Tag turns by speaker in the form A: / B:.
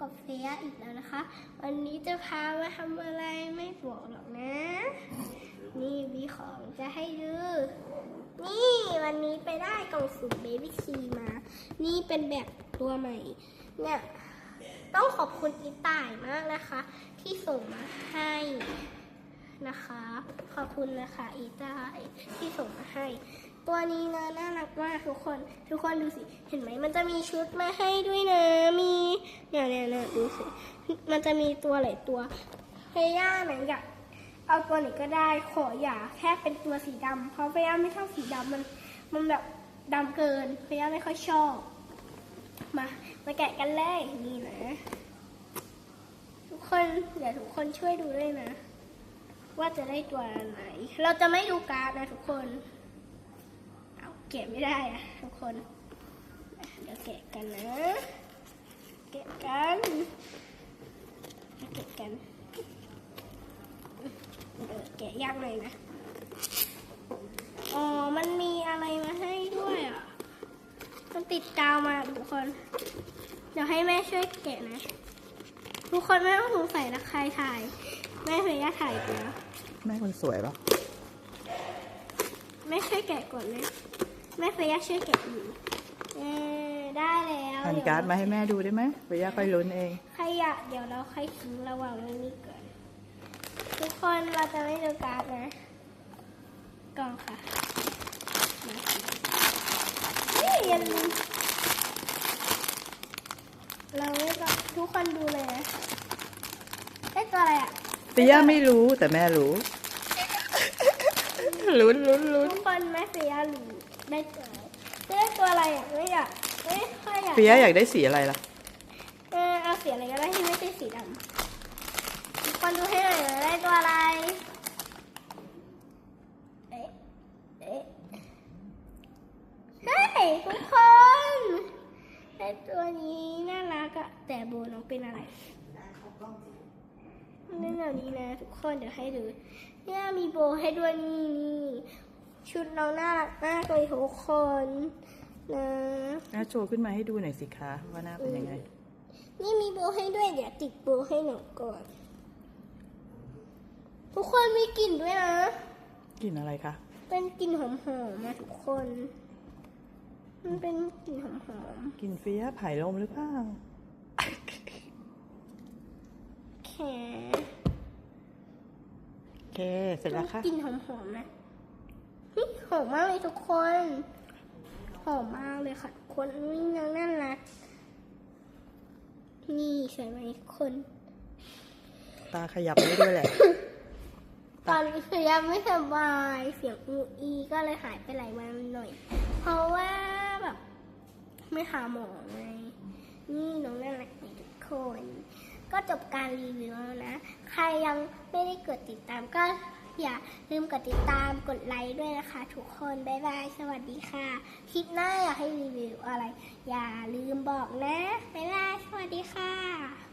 A: กับเฟียอีกแล้วนะคะ วันนี้จะพามาทำอะไรไม่บอกหรอกนะ นี่มีของจะให้ดูนี่วันนี้ไปได้กล่องสุ่มเบบี้คีมา นี่เป็นแบบตัวใหม่ เนี่ยต้องขอบคุณอีต่ายมากนะคะ ที่ส่งมาให้นะคะ ขอบคุณนะคะอีต่ายที่ส่งมาให้ ตัวนี้นะน่ารักมากทุกคน ทุกคนดูสิ เห็นไหมมันจะมีชุดมาให้ด้วยนะ มีเนี่ยเนี่ยเนี่ยดูสิ มันจะมีตัวหลายตัวเฟย่าไหนอยากเอาตัวไหนก็ได้ ขออย่าแค่เป็นตัวสีดำเพราะเฟย่าไม่ชอบสีดำมัน มันแบบดำเกินเฟย่าไม่ค่อยชอบ มา มาแกะกันเลยนี่นะ ทุกคนเดี๋ยวทุกคนช่วยดูด้วยนะ ว่าจะได้ตัวไหน เราจะไม่ดูการ์ดนะทุกคน แกะไม่ได้อะทุกคน เดี๋ยวแกะกันนะ แกะกันแกะกันเออแกะยากหน่อยนะ อ๋อ มันมีอะไรมาให้ด้วยอะ มันติดกาวมาทุกคน เดี๋ยวให้แม่ช่วยแกะนะ ทุกคนไม่ต้องสงสัยนะใครถ่าย แม่เคยย่าถ่ายไปแล้ว
B: แม่คนสวยปะ
A: แม่ช่วยแกะก่อนนะ แม่เคยย่าช่วยแกะอยู่เออได้แล้ว
B: หันการ์ดมาให้แม่ดูได้ไหมไปย่าค่อยลุ้นเอง
A: ใครอยากเดี๋ยวเราค่อยทิ้งระหว่างเรื่องนี้ก่อนทุกคนเราจะไม่ดูการ์ดนะกล่องค่ะมาเฮ้ยอย่าลืมเราไม่ต้องทุกคนดูเลยนะได้ตัวอะไรอะ
B: ไปย่าไม่รู้แต่แม่รู้ ลุ้นลุ้นลุ้น
A: ทุกคนแม่เฟียรู้ ได้ตัวอะไรได้ตัวอะไรอะไม่อยากไม่ค่อยอยาก
B: ไปย่าอยากได้สีอะไรล่ะ
A: เออเอาสีอะไรก็ได้ที่ไม่ใช่สีดำทุกคนดูให้หน่อยนะได้ตัวอะไรเอ๊ะเอ๊ะเฮ้ยทุกคนได้ตัวนี้น่ารักอะแต่โบน้องเป็นอะไรมันเป็นแบบนี้นะทุกคนเดี๋ยวให้ดูเนี่ยมีโบให้ด้วยนี่นี่ ชุดน้องน่ารักมากเลยทุกคนนะ
B: น่าโชว์ขึ้นมาให้ดูหน่อยสิคะว่าหน้าเป็นยังไง
A: นี่มีโบให้ด้วยเดี๋ยวติดโบให้หนูก่อน ทุกคนมีกลิ่นด้วยนะ
B: กลิ่นอะไรคะ
A: เป็นกลิ่นหอมๆนะทุกคน มันเป็นกลิ่นหอม
B: กลิ่นเฟียไผ่ลมหรือเปล่า
A: ๆแค่
B: โอเคเสร็จแล้วค่ะ
A: กลิ่นหอมๆนะเฮ้ย หอมมากเลยทุกคนหอมมากเลยค่ะทุกคนนี่นางน่ารักนี่สวยไหมทุกคน
B: ตาขยับได้ด้วยแหละ
A: ตอนนี้คือยังไม่สบายเสียงอูอีก็เลยหายไปหลายวันหน่อย เพราะว่าแบบไม่หาหมอไงนี่น้องน่ารักดีทุกคน ก็จบการรีวิวแล้วนะ ใครยังไม่ได้กดติดตามก็ อย่าลืมกดติดตามกดไลค์ด้วยนะคะ ทุกคน บ๊ายบาย สวัสดีค่ะ คลิปหน้าอยากให้รีวิวอะไร อย่าลืมบอกนะ บ๊ายบาย สวัสดีค่ะ